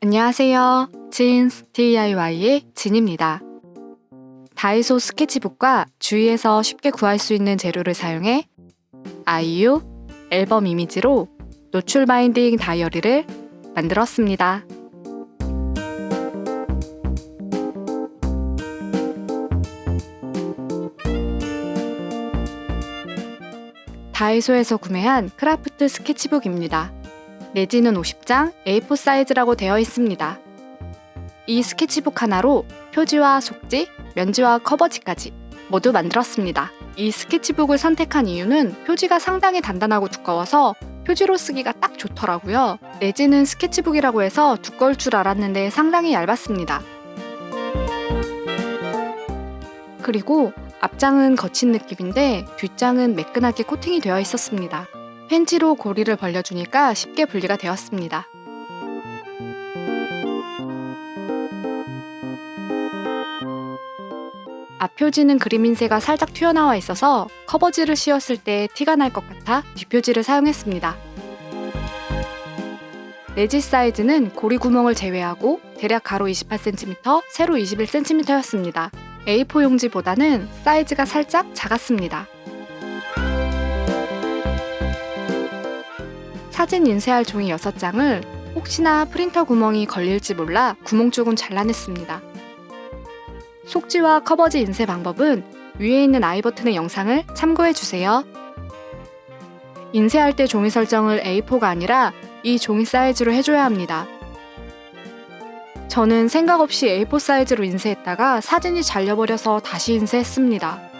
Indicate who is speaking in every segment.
Speaker 1: 안녕하세요. 진스 DIY의 진입니다. 다이소 스케치북과 주위에서 쉽게 구할 수 있는 재료를 사용해 아이유 앨범 이미지로 노출 바인딩 다이어리를 만들었습니다. 다이소에서 구매한 크라프트 스케치북입니다. 내지는 50장 A4 사이즈라고 되어 있습니다. 이 스케치북 하나로 표지와 속지, 면지와 커버지까지 모두 만들었습니다. 이 스케치북을 선택한 이유는 표지가 상당히 단단하고 두꺼워서 표지로 쓰기가 딱 좋더라고요. 내지는 스케치북이라고 해서 두꺼울 줄 알았는데 상당히 얇았습니다. 그리고 앞장은 거친 느낌인데 뒷장은 매끈하게 코팅이 되어 있었습니다. 펜치로 고리를 벌려주니까 쉽게 분리가 되었습니다. 앞표지는 그림 인쇄가 살짝 튀어나와 있어서 커버지를 씌웠을 때 티가 날 것 같아 뒷표지를 사용했습니다. 내지 사이즈는 고리 구멍을 제외하고 대략 가로 28cm, 세로 21cm였습니다. A4 용지보다는 사이즈가 살짝 작았습니다. 사진 인쇄할 종이 6장을 혹시나 프린터 구멍이 걸릴지 몰라 구멍 쪽은 잘라냈습니다. 속지와 커버지 인쇄 방법은 위에 있는 아이 버튼의 영상을 참고해 주세요. 인쇄할 때 종이 설정을 A4가 아니라 이 종이 사이즈로 해줘야 합니다. 저는 생각 없이 A4 사이즈로 인쇄했다가 사진이 잘려버려서 다시 인쇄했습니다.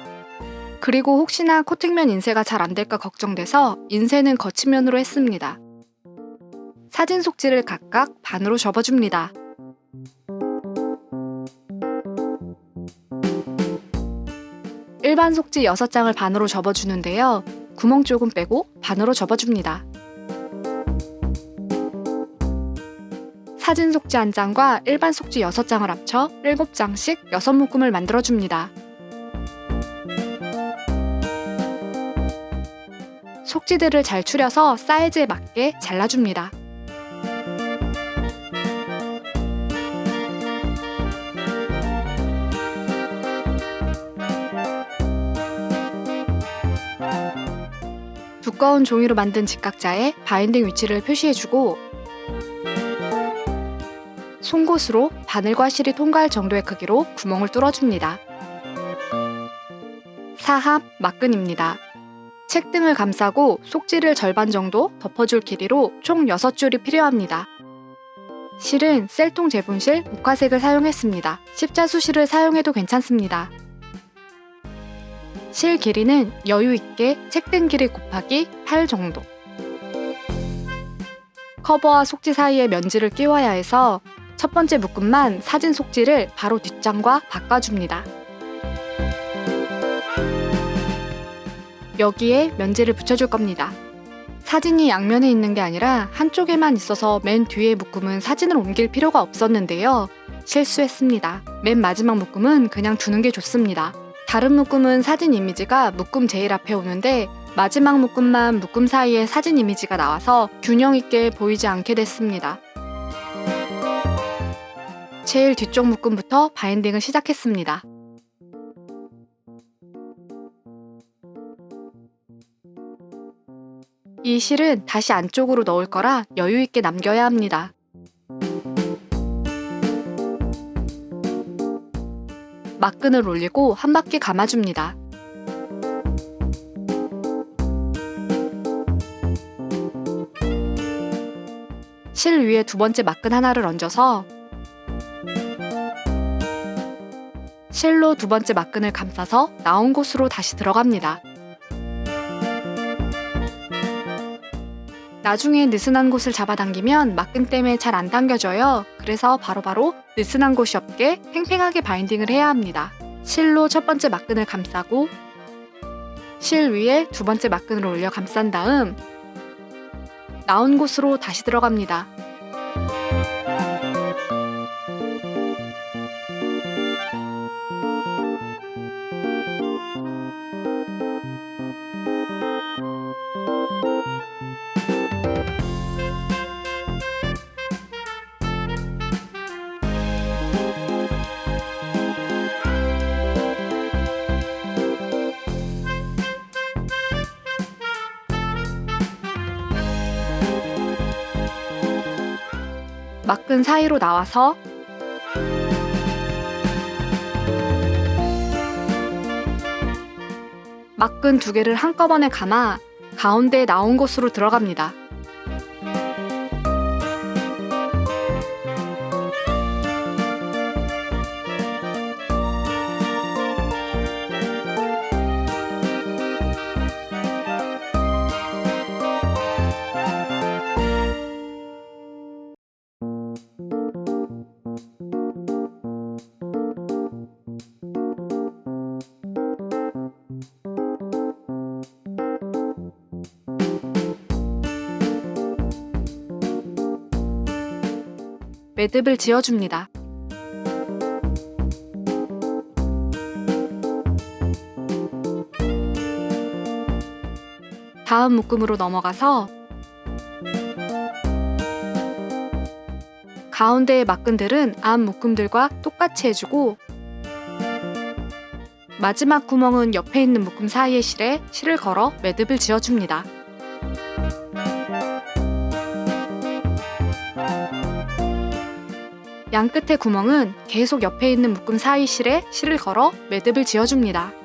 Speaker 1: 그리고 혹시나 코팅면 인쇄가 잘 안 될까 걱정돼서 인쇄는 거친 면으로 했습니다. 사진 속지를 각각 반으로 접어줍니다. 일반 속지 6장을 반으로 접어주는데요. 구멍 쪽은 빼고 반으로 접어줍니다. 사진 속지 한 장과 일반 속지 6장을 합쳐 7장씩 6묶음을 만들어줍니다. 속지들을 잘 추려서 사이즈에 맞게 잘라줍니다. 두꺼운 종이로 만든 직각자에 바인딩 위치를 표시해주고 송곳으로 바늘과 실이 통과할 정도의 크기로 구멍을 뚫어줍니다. 사합 막근입니다. 책 등을 감싸고 속지를 절반 정도 덮어줄 길이로 총 6줄이 필요합니다. 실은 셀통 제분실 목화색을 사용했습니다. 십자수실을 사용해도 괜찮습니다. 실 길이는 여유 있게 책등 길이 곱하기 8 정도. 커버와 속지 사이에 면지를 끼워야 해서 첫 번째 묶음만 사진 속지를 바로 뒷장과 바꿔줍니다. 여기에 면지를 붙여줄 겁니다. 사진이 양면에 있는 게 아니라 한쪽에만 있어서 맨 뒤에 묶음은 사진을 옮길 필요가 없었는데요. 실수했습니다. 맨 마지막 묶음은 그냥 두는 게 좋습니다. 다른 묶음은 사진 이미지가 묶음 제일 앞에 오는데 마지막 묶음만 묶음 사이에 사진 이미지가 나와서 균형 있게 보이지 않게 됐습니다. 제일 뒤쪽 묶음부터 바인딩을 시작했습니다. 이 실은 다시 안쪽으로 넣을 거라 여유 있게 남겨야 합니다. 막근을 올리고 한 바퀴 감아줍니다. 실 위에 두 번째 막근 하나를 얹어서 실로 두 번째 막근을 감싸서 나온 곳으로 다시 들어갑니다. 나중에 느슨한 곳을 잡아당기면 막근 때문에 잘 안 당겨져요. 그래서 바로바로 바로 느슨한 곳이 없게 팽팽하게 바인딩을 해야 합니다. 실로 첫 번째 막근을 감싸고 실 위에 두 번째 막근을 올려 감싼 다음 나온 곳으로 다시 들어갑니다. 막근 사이로 나와서 막근 두 개를 한꺼번에 감아 가운데에 나온 곳으로 들어갑니다. 매듭을 지어줍니다. 다음 묶음으로 넘어가서 가운데의 막근들은 앞 묶음들과 똑같이 해주고 마지막 구멍은 옆에 있는 묶음 사이의 실에 실을 걸어 매듭을 지어줍니다. 양 끝의 구멍은 계속 옆에 있는 묶음 사이 실에 실을 걸어 매듭을 지어줍니다.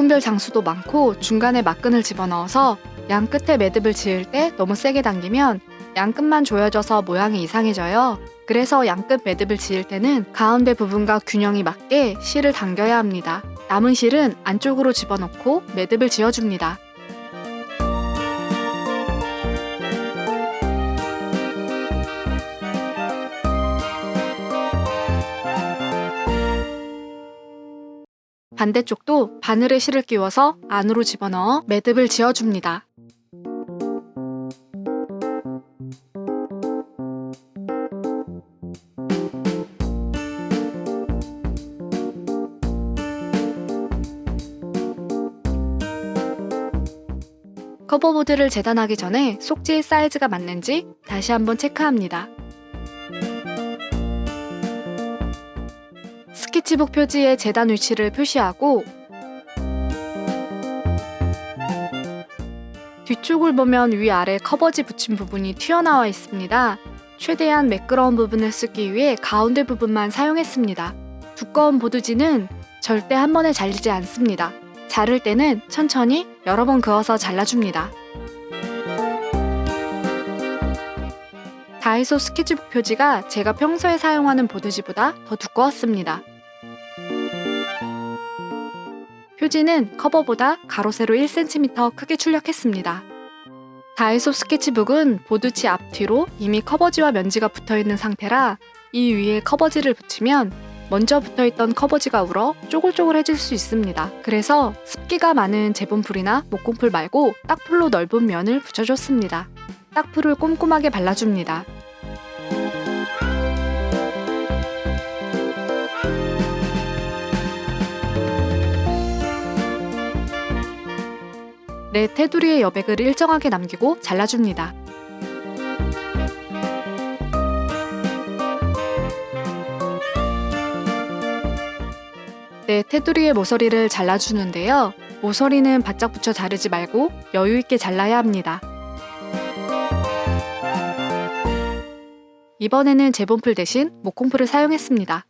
Speaker 1: 묶음별 장수도 많고 중간에 막근을 집어넣어서 양 끝에 매듭을 지을 때 너무 세게 당기면 양 끝만 조여져서 모양이 이상해져요. 그래서 양끝 매듭을 지을 때는 가운데 부분과 균형이 맞게 실을 당겨야 합니다. 남은 실은 안쪽으로 집어넣고 매듭을 지어줍니다. 반대쪽도 바늘에 실을 끼워서 안으로 집어넣어 매듭을 지어줍니다. 커버보드를 재단하기 전에 속지의 사이즈가 맞는지 다시 한번 체크합니다. 스케치북 표지의 재단 위치를 표시하고 뒤쪽을 보면 위아래 커버지 붙인 부분이 튀어나와 있습니다. 최대한 매끄러운 부분을 쓰기 위해 가운데 부분만 사용했습니다. 두꺼운 보드지는 절대 한 번에 잘리지 않습니다. 자를 때는 천천히 여러 번 그어서 잘라줍니다. 다이소 스케치북 표지가 제가 평소에 사용하는 보드지보다 더 두꺼웠습니다. 표지는 커버보다 가로 세로 1cm 크게 출력했습니다. 다이소 스케치북은 보드지 앞뒤로 이미 커버지와 면지가 붙어 있는 상태라 이 위에 커버지를 붙이면 먼저 붙어 있던 커버지가 울어 쪼글쪼글해질 수 있습니다. 그래서 습기가 많은 재본풀이나 목공풀 말고 딱풀로 넓은 면을 붙여줬습니다. 딱풀을 꼼꼼하게 발라줍니다. 내 테두리의 여백을 일정하게 남기고 잘라줍니다. 내 테두리의 모서리를 잘라주는데요. 모서리는 바짝 붙여 자르지 말고 여유 있게 잘라야 합니다. 이번에는 재본풀 대신 목공풀을 사용했습니다.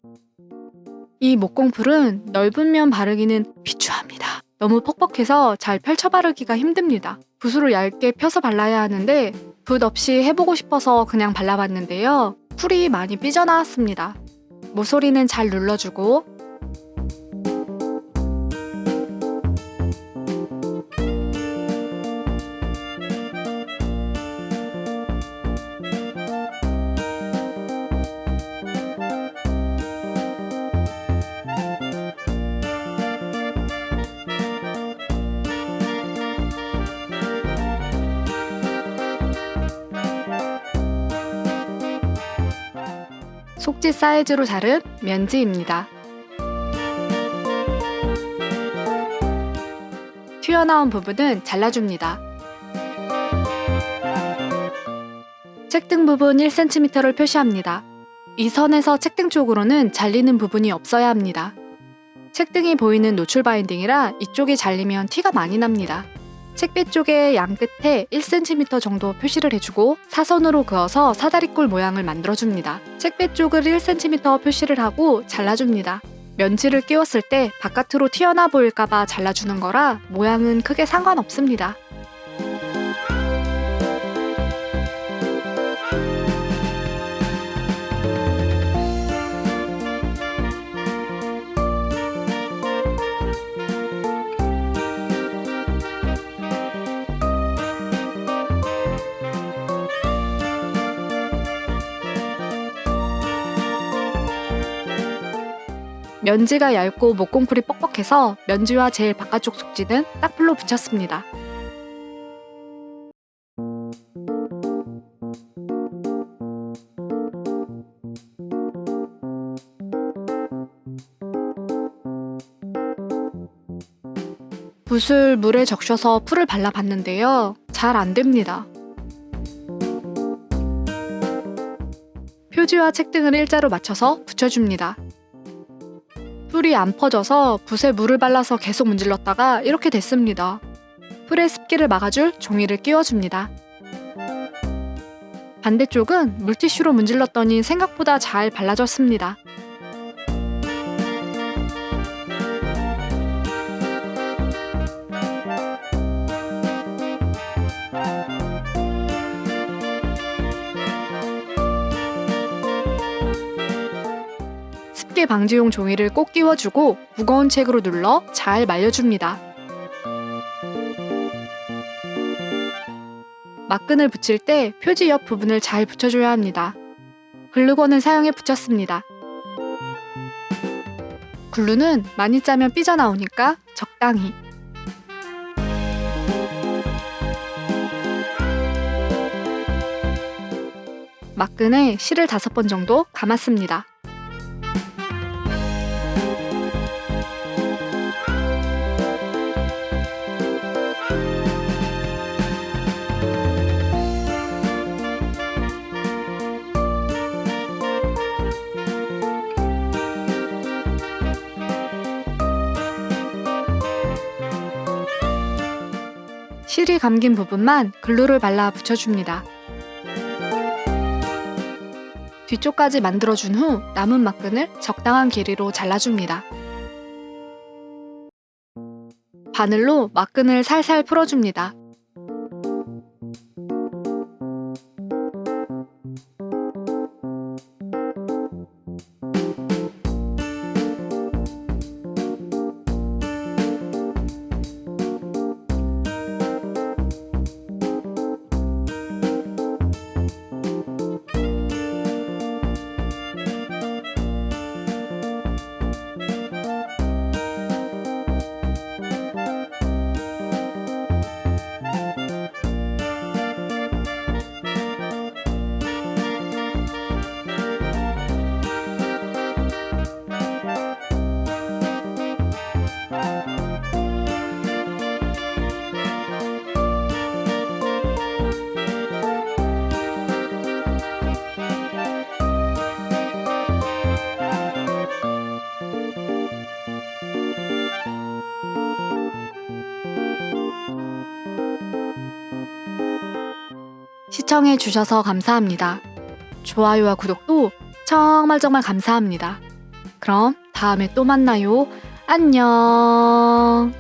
Speaker 1: 이 목공풀은 넓은 면 바르기는 비추합니다. 너무 퍽퍽해서 잘 펼쳐 바르기가 힘듭니다. 붓으로 얇게 펴서 발라야 하는데 붓 없이 해보고 싶어서 그냥 발라봤는데요. 풀이 많이 삐져나왔습니다. 모서리는 잘 눌러주고 속지 사이즈로 자른 면지입니다. 튀어나온 부분은 잘라줍니다. 책등 부분 1cm를 표시합니다. 이 선에서 책등 쪽으로는 잘리는 부분이 없어야 합니다. 책등이 보이는 노출 바인딩이라 이쪽이 잘리면 티가 많이 납니다. 책배 쪽의 양 끝에 1cm 정도 표시를 해주고 사선으로 그어서 사다리꼴 모양을 만들어줍니다. 책배 쪽을 1cm 표시를 하고 잘라줍니다. 면지를 끼웠을 때 바깥으로 튀어나 보일까봐 잘라주는 거라 모양은 크게 상관없습니다. 면지가 얇고 목공풀이 뻑뻑해서 면지와 제일 바깥쪽 속지는 딱풀로 붙였습니다. 붓을 물에 적셔서 풀을 발라봤는데요. 잘 안 됩니다. 표지와 책 등을 일자로 맞춰서 붙여줍니다. 풀이 안 퍼져서 붓에 물을 발라서 계속 문질렀다가 이렇게 됐습니다. 풀의 습기를 막아줄 종이를 끼워줍니다. 반대쪽은 물티슈로 문질렀더니 생각보다 잘 발라졌습니다. 습기 방지용 종이를 꼭 끼워주고 무거운 책으로 눌러 잘 말려줍니다. 막근을 붙일 때 표지 옆 부분을 잘 붙여줘야 합니다. 글루건을 사용해 붙였습니다. 글루는 많이 짜면 삐져나오니까 적당히. 막근에 실을 다섯 번 정도 감았습니다. 실이 감긴 부분만 글루를 발라 붙여줍니다. 뒤쪽까지 만들어준 후 남은 막근을 적당한 길이로 잘라줍니다. 바늘로 막근을 살살 풀어줍니다. 시청해 주셔서 감사합니다. 좋아요와 구독도 정말 정말 감사합니다. 그럼 다음에 또 만나요. 안녕.